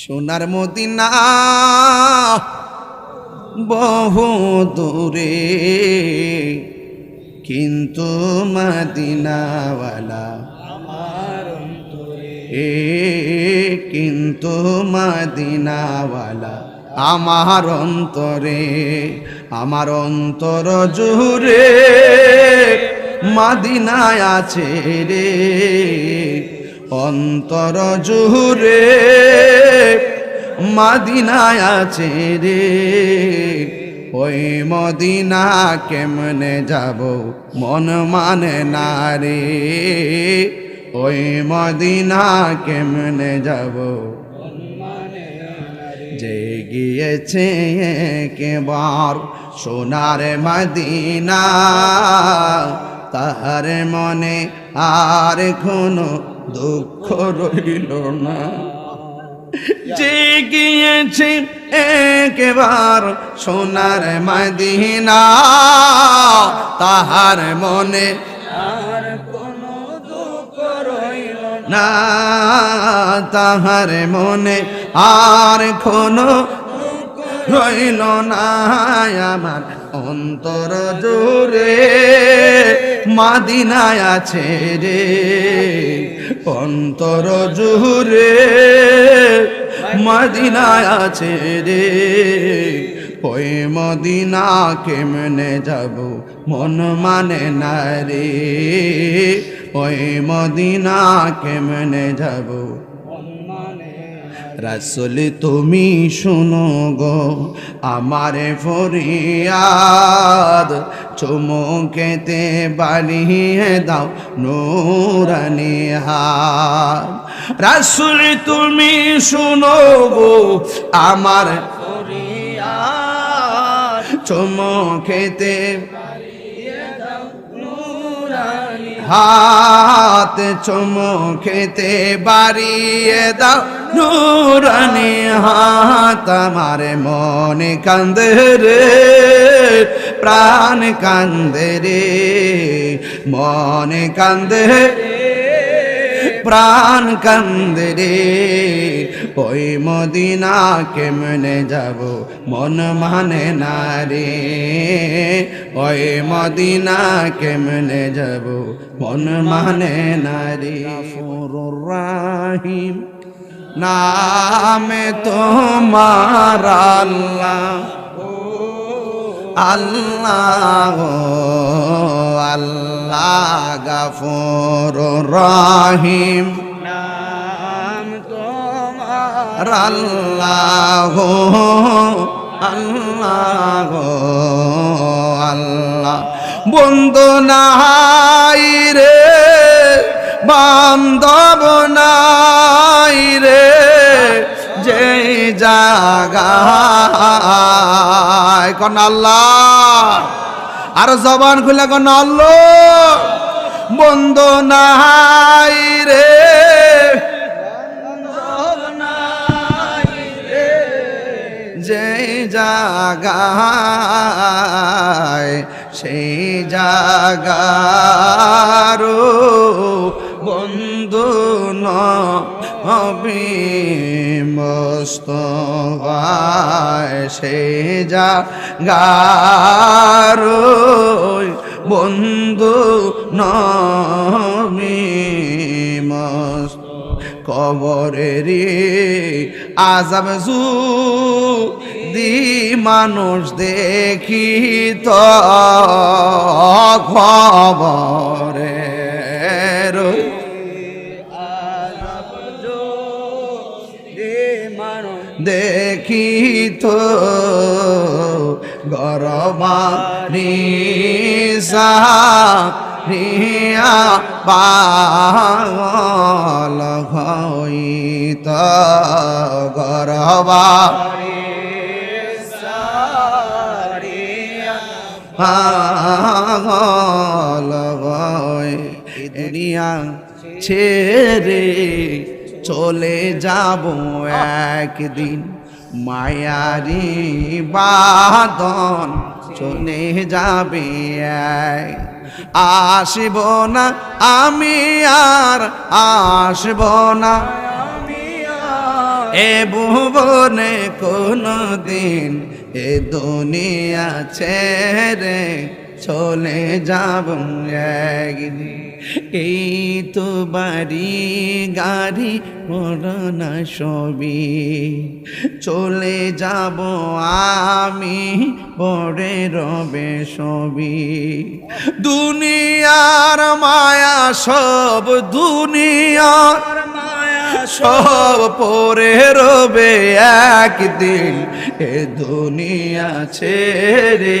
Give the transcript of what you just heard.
সোনার মদিনা বহু দূরে কিন্তু মদিনাওয়ালা আমার এ কিন্তু মদিনাওয়ালা আমার অন্তরে আমার অন্তর জুড়ে মাদিনায় আছে রে। অন্তর জুড়ে মাদিনায় আছে রে। ওই মদিনা কেমনে যাব মন মানে না রে। ওই মদিনা কেমনে যাব যে গিয়েছে কেবার সোনার মদিনা, তাহার মনে আর কোনো দুঃখ রইল না। যে গিয়েছে একবার সোনার মদিনা, তাহার মনে আর কোনো দুঃখ রইল না। তাহার মনে আর কোনো রইল না আমার অন্তর জোরে, মাদিনায় আছে রে, অন্তর জোরে, মদিনায় আছে রে। ওই মদিনা কেমনে যাব মন মানে না রে, ওই মদিনা কেমনে যাব রাসুল, তুমি শুনো গো, আমার ফরিয়াদ। চুমুকেতে বাড়িয়ে দাও নোরানি হাত রাসুল, তুমি শুনো গো, আমার ফরিয়াদ। চুমুকেতে হাত চুমুকেতে বাড়িয়ে দাও নুরানি হাত আমার মনে কান্দে রে, প্রাণ কান্দে রে, মনে কান্দে প্রাণ কান্দে রে। ওই মদিনা কেমনে যাব মন মানে না রে? ওই মদিনা কেমনে যাব মন মানে না রে? রাহিম। নামে তোমার আল্লাহ। আল্লাহ আল্লাহ গাফুর রহিম। নাম তোমার আল্লাহ আল্লাহ আল্লাহ। বন্ধু নাই রে। বান্ধব নাই রে যে জাগায় কন আল্লাহ, আর জবান খুলে কন আল্লাহ, বন্ধু নাই রে। যে সেই জাগারো নবী মস্তফায় সেই জাগারো বন্ধু নবী মস্ত কবরের আজাব জু দি মানুষ দেখি তো খবরে দেখি তো গরবানি রিয়া পাগল হইত। গরবা পাগল দুনিয়া ছেড়ে চলে যাব একদিন মায়ারি বাদন চলে যাবে। আসব না আমি আর আসব না এ ভুবনে কোনো দিন এ দুনিয়া ছেড়ে চলে যাব একদিন। এই তো বাড়ি, গাড়ি করোনা সবই। চলে যাব আমি, পরে রবে সবই। দুনিয়ার মায়া সব, দুনিয়ার সব পরে রবে একদিন। এ দুনিয়া ছেড়ে